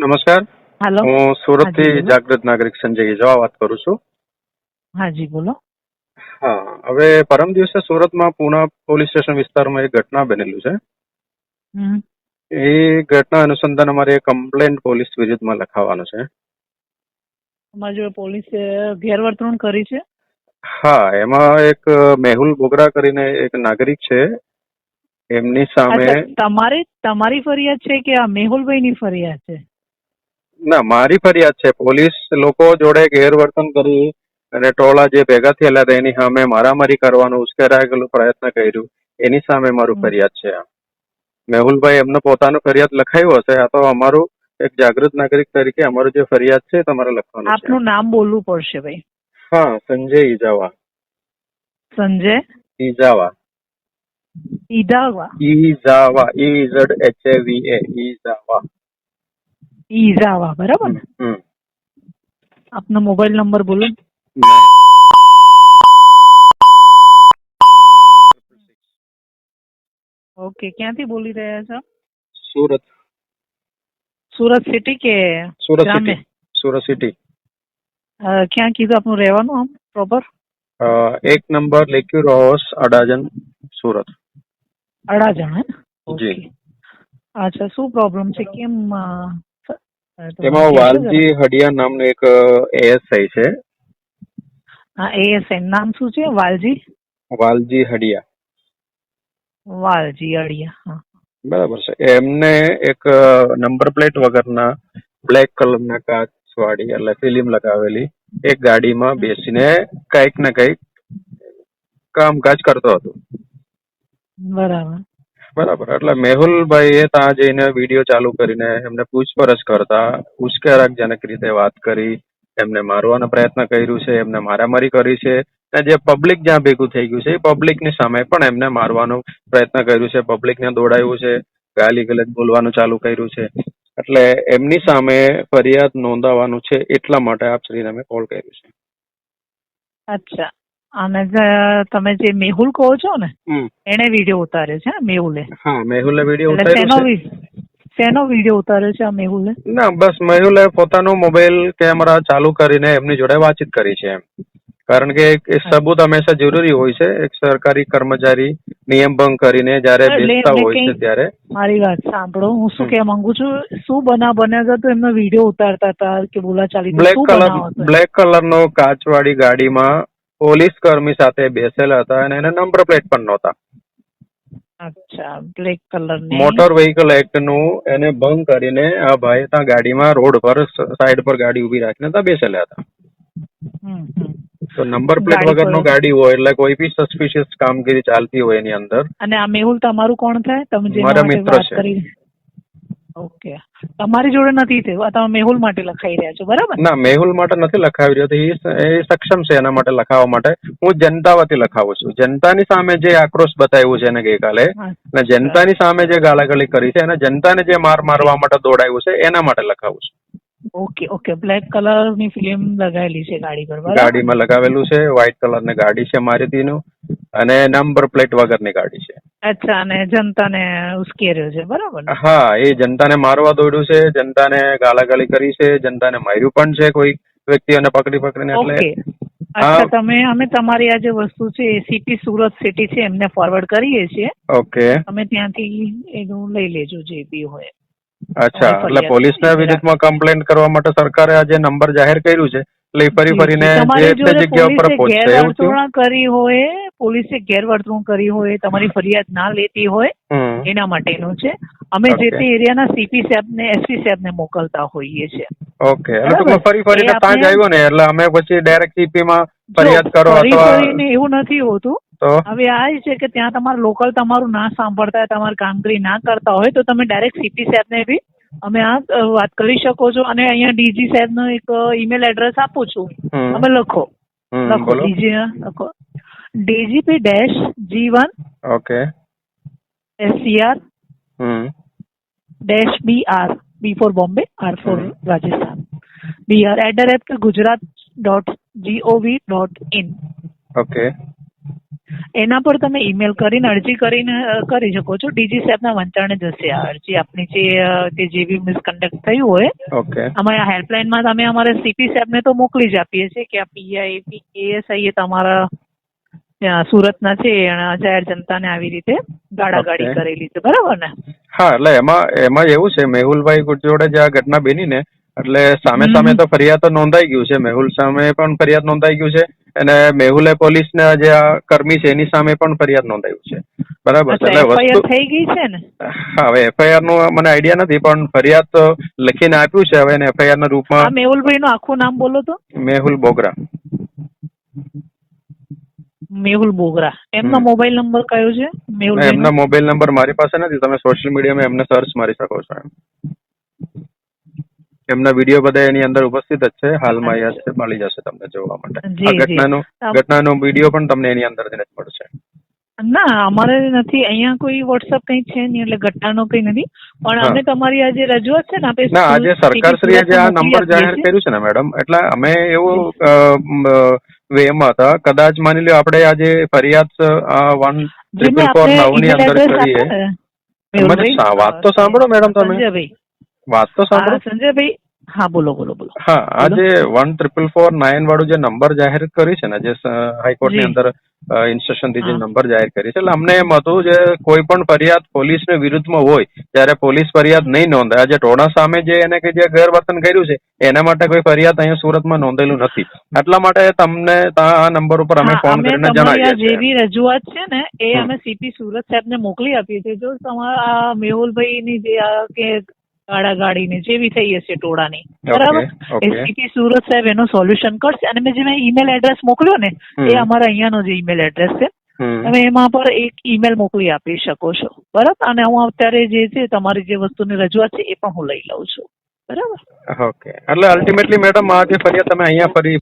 નમસ્કાર. હેલો. હું સુરતથી જાગૃત નાગરિક સંજય ગીજવા વાત કરું છું. હાજી બોલો. હા હવે પરમ દિવસે સુરતમાં પૂના પોલીસ સ્ટેશન વિસ્તારમાં એક ઘટના બનેલું છે. એ ઘટના અનુસંધાન અમારે કમ્પ્લેન્ટ પોલીસ વિરુદ્ધમાં લખાવાનું છે. અમારી જોડે પોલીસે ગેરવર્તણૂક કરી છે? હા એમાં એક મેહુલ બોગરા કરીને એક નાગરિક છે. એમની સામે તમારી તમારી ફરિયાદ છે કે આ મેહુલભાઈ ની ફરિયાદ છે? ના મારી ફરિયાદ છે. પોલીસ લોકો જોડે ગેરવર્તન કરી અને ટોળા જે ભેગા થયેલા હતા એની સામે મારામારી કરવાનો ઉશ્કેરાયેલો પ્રયત્ન કર્યું. એની સામે મારું ફરિયાદ છે મેહુલભાઈ એમનો પોતાનું ફરિયાદ લખાયું હશે. આ તો અમારું એક જાગૃત નાગરિક તરીકે અમારું જે ફરિયાદ છે તમારે લખવાનું આપનું નામ બોલવું પડશે ભાઈ. હા Sanjay Ezhava. Sanjay? Ezhava. Ezhava. Ezhava. E Z H A V A. Ezhava. Ezhava બરાબર ને હમ. આપનો મોબાઈલ નંબર બોલો ઓકે ક્યાંથી બોલી રહ્યા છો સુરત સુરત સિટી કે સુરત ગ્રામ્ય? સિટી સુરત સિટી અ, ક્યાં કીધું આપનું રહેવાનું આમ પ્રોપર અ, એક નંબર લેક્યુ રોસ અડાજન સુરત અડાજણ હે જી. ઓકે અચ્છા શું પ્રોબ્લેમ છે કેમ કહેશો વાલજી હડિયા નામનો એક એએસઆઈ છે. હા એએસઆઈ નામ શું છે? વાલજી? વાલજી હડિયા. વાલજી હડિયા હા. બરાબર છે. એમને એક નંબર પ્લેટ વગરના બ્લેક કલરના કાચ વાળી એટલે ફિલ્મ લગાવેલી એક ગાડીમાં બેસીને કંઈક ને કંઈક કામકાજ કરતો હતો. બરાબર. બરાબર. એટલે મેહુલભાઈએ ત્યાં જઈને વીડિયો ચાલુ કરીને એમને પૂછપરછ કરતા ઉશ્કેરકજનક રીતે વાત કરી, એમને મારવાનો પ્રયત્ન કર્યું છે, એમને મારામારી કરી છે અને જે પબ્લિક જ્યાં ભેગું થઈ ગયું છે, એ પબ્લિકની સામે પણ એમને મારવાનો પ્રયત્ન કર્યું છે પબ્લિકને દોડાયું છે, ગાલી ગલત બોલવાનું ચાલુ કર્યું છે. એટલે એમની સામે ફરિયાદ નોંધાવાનું છે, એટલા માટે આપ શ્રીને મેં કોલ કર્યું છે. અચ્છા. અને તમે જે મેહુલ કહો છો ને એને વીડિયો ઉતાર્યો છે મેહુલે. હા મેહુલે વીડિયો ઉતાર્યો છે. શેનો વીડિયો ઉતાર્યો છે આ મેહુલે? ના બસ મેહુલે પોતાનો મોબાઈલ કેમેરા ચાલુ કરીને એમની જોડે વાતચીત કરી છે એમ. કારણ કે એક સબૂત હંમેશા જરૂરી હોય છે. એક સરકારી કર્મચારી નિયમ ભંગ કરીને જ્યારે બેસતા હોય છે ત્યારે. મારી વાત સાંભળો હું શું. કહેવા માંગુ છું શું બના બન્યા હતા તો એમનો વીડિયો ઉતારતા હતા કે બોલા ચાલી બ્લેક કલર બ્લેક કલર કલરનો કાચવાળી ગાડીમાં પોલીસ કર્મી સાથે બેસેલા હતા અને એને નંબર પ્લેટ પણ નહોતા. અચ્છા બ્લેક કલર મોટર વેહિકલ એક્ટનું એને ભંગ કરીને આ ભાઈ ત્યાં ગાડીમાં રોડ પર સાઈડ પર ગાડી ઊભી રાખીને ત્યાં બેસેલા હતા. તો નંબર પ્લેટ વગર નો ગાડી હોય એટલે કોઈ બી સસ્પિશિયસ કામગીરી ચાલતી હોય એની અંદર. અને આ મેહુલ તમારું કોણ થાય? તમે મારા મિત્ર છે. ઓકે તમારી જોડે નથી તે તમે મેહુલ માટે લખાઈ રહ્યા છો બરાબર? ના મેહુલ માટે નથી લખાવી રહ્યો. એ સક્ષમ છે એના માટે લખાવવા માટે. હું જનતા વતી લખાવું છું. જનતાની સામે જે આક્રોશ બતાવ્યું છે એને ગઈકાલે અને જનતાની સામે જે ગાલાગાલી કરી છે અને જનતાને જે માર મારવા માટે દોડાયું છે એના માટે લખાવું છું. ઓકે ઓકે બ્લેક કલરની ફિલ્મ લગાવેલી છે ગાડી પર ગાડીમાં લગાવેલું છે. વ્હાઇટ કલરની ગાડી છે મારુતિનું. અને નંબર પ્લેટ વગરની ગાડી છે. અચ્છા અને જનતાને ઉશ્કેર્યો છે બરાબર ને? હા એ જનતાને મારવા દોડ્યું છે જનતાને ગાળાગાળી કરી છે જનતાને માર્યું પણ છે કોઈ વ્યક્તિઓને પકડી પકડીને એટલે અચ્છા તમે અમે તમારી આ જે વસ્તુ છે સીપી સુરત સિટી છે એમને ફોરવર્ડ કરીએ છીએ. ઓકે. તમે ત્યાંથી એનું લઈ લેજો જે બી હોય. અચ્છા એટલે પોલીસ પોલીસના. વિરુદ્ધમાં કમ્પ્લેન્ટ કરવા માટે સરકારે આ જે નંબર જાહેર કર્યું છે એટલે ફરી ફરીને જે જગ્યા ઉપર પહોંચશે એવું કરી હોય પોલીસે ગેરવર્તણૂક કરી હોય તમારી ફરિયાદ ના લેતી હોય એના માટેનું છે. અમે જે તે એરિયાના સીપી સાહેબને એસપી સાહેબને મોકલતા હોઈએ છીએ. ઓકે. એટલે બરાબર. ફરી ફરીને ત્યાં જ આવ્યો ને એટલે અમે પછી ડાયરેક્ટ સીપી માં ફરિયાદ કરો ફરી ફરીને એવું નથી હોતું. હવે આ છે કે ત્યાં તમારું લોકલ તમારું ના સાંભળતા હોય તમારી કામગીરી ના કરતા હોય તો તમે ડાયરેક્ટ સીપી સાહેબને બી અમે આ વાત કરી શકો છો. અને અહીંયા ડીજી સાહેબનો એક ઈમેલ એડ્રેસ આપું છું. તમે લખો. લખો ડીજી લખો. DGP dash G one okay SCR hmm dash B R B four Bombay R four hmm. Rajasthan B R at the rate Gujarat dot G O V dot in okay એના પર તમે email કરીને અરજી કરીને અ, કરી શકો છો. DG સાહેબના વંચાણે જશે આ અરજી. આપની જે અ, તે જે બી મિસકન્ડક્ટ થયું હોય ઓકે અમે આ હેલ્પલાઇનમાં તમે અમારે સીપી સાહેબને તો મોકલી જ આપીએ છીએ કે આ પીઆઈ એએસઆઈ એ તમારા સુરતના છે એણે જાહેર જનતાને આવી રીતે ગાડાગાડી કરેલી છે. બરાબર ને? હા એટલે એમાં એમાં એવું છે મેહુલભાઈ જોડે જે આ ઘટના બની ને એટલે સામે સામે તો ફરિયાદ નોંધાઈ ગયું છે. મેહુલ સામે પણ ફરિયાદ નોંધાઈ ગયું છે અને મેહુલે પોલીસના જે આ કર્મી છે એની સામે પણ ફરિયાદ નોંધાયું છે. બરાબર એટલે વસ્તુ થઈ ગઈ છે ને? હવે એફઆઈઆરનું મને આઈડિયા નથી પણ ફરિયાદ તો લખીને આપ્યું છે હવે એને એફઆઈઆર ના રૂપમાં મેહુલભાઈ નું આખું નામ બોલો તો. મેહુલ બોગરા. મેહુલ બોગરા. એમનો મોબાઈલ નંબર કયો છે? મેહુલ એમના મોબાઈલ નંબર મારી પાસે નથી. તમે સોશિયલ મીડિયામાં એમને સર્ચ મારી શકો છો એમ. એમના વીડિયો બધા એની અંદર ઉપસ્થિત જ છે. હાલમાં અહીંયા છે મળી જશે તમને જોવા માટે. આ ઘટનાનો ઘટનાનો વીડિયો પણ તમને એની અંદર જ મળશે. ના અમારે નથી. અહીંયા કોઈ વોટ્સઅપ કઈ છે નહીં એટલે ઘટનાનો કઈ નથી. પણ અમે તમારી આજે રજૂઆત છે ને આપણે ના આજે સરકાર સરકારશ્રીએ જે આ નંબર જાહેર કર્યું છે ને મેડમ એટલે અમે એવું વેમાં હતા. કદાચ માની લો આપણે આજે ફરિયાદ વન ત્રિપલ ફોર નવની અંદર કરીએ. વાત તો સાંભળો મેડમ તમે. વાત તો સાંભળો. સંજયભાઈ હા બોલો બોલો બોલો. હા આ જે વન ટ્રિપલ ફોર નાઇન વાળું જે નંબર જાહેર કર્યું છે ને જે હાઈકોર્ટની અંદર ઇન્સ્ટ્રક્શનથી જે નંબર જાહેર કરી છે એટલે અમને એમ હતું જે કોઈ પણ ફરિયાદ પોલીસની વિરુદ્ધમાં હોય ત્યારે પોલીસ ફરિયાદ નહીં નોંધાય આજે ટોણા સામે જે એને કે જે ગેરવર્તન કર્યું છે એના માટે કોઈ ફરિયાદ અહીંયા સુરતમાં નોંધેલું નથી. એટલા માટે તમને આ નંબર ઉપર અમે ફોન કરીને જણાવીએ જે બી રજૂઆત છે ને એ અમે સીપી સુરત સાહેબને મોકલી આપીએ છીએ. જો તમારા મેહુલભાઈની જે આ કે ગાડાગાડીની જેવી થઈ હશે ટોળાની. બરાબર? એ સુરત સાહેબ એનું સોલ્યુશન કરશે. અને મેં જે મેં ઈમેલ એડ્રેસ મોકલ્યો ને એ અમારા અહીંયાનો જે ઈમેલ એડ્રેસ છે. તમે એમાં પર એક ઈમેલ મોકલી આપી શકો છો. બરાબર? અને હું અત્યારે જે છે તમારી જે વસ્તુની રજૂઆત છે એ પણ હું લઈ લઉં છું. બરાબર? ઓકે એટલે અલ્ટિમેટલી મેડમ આ જે ફરિયાદ તમે અહીંયા ફરી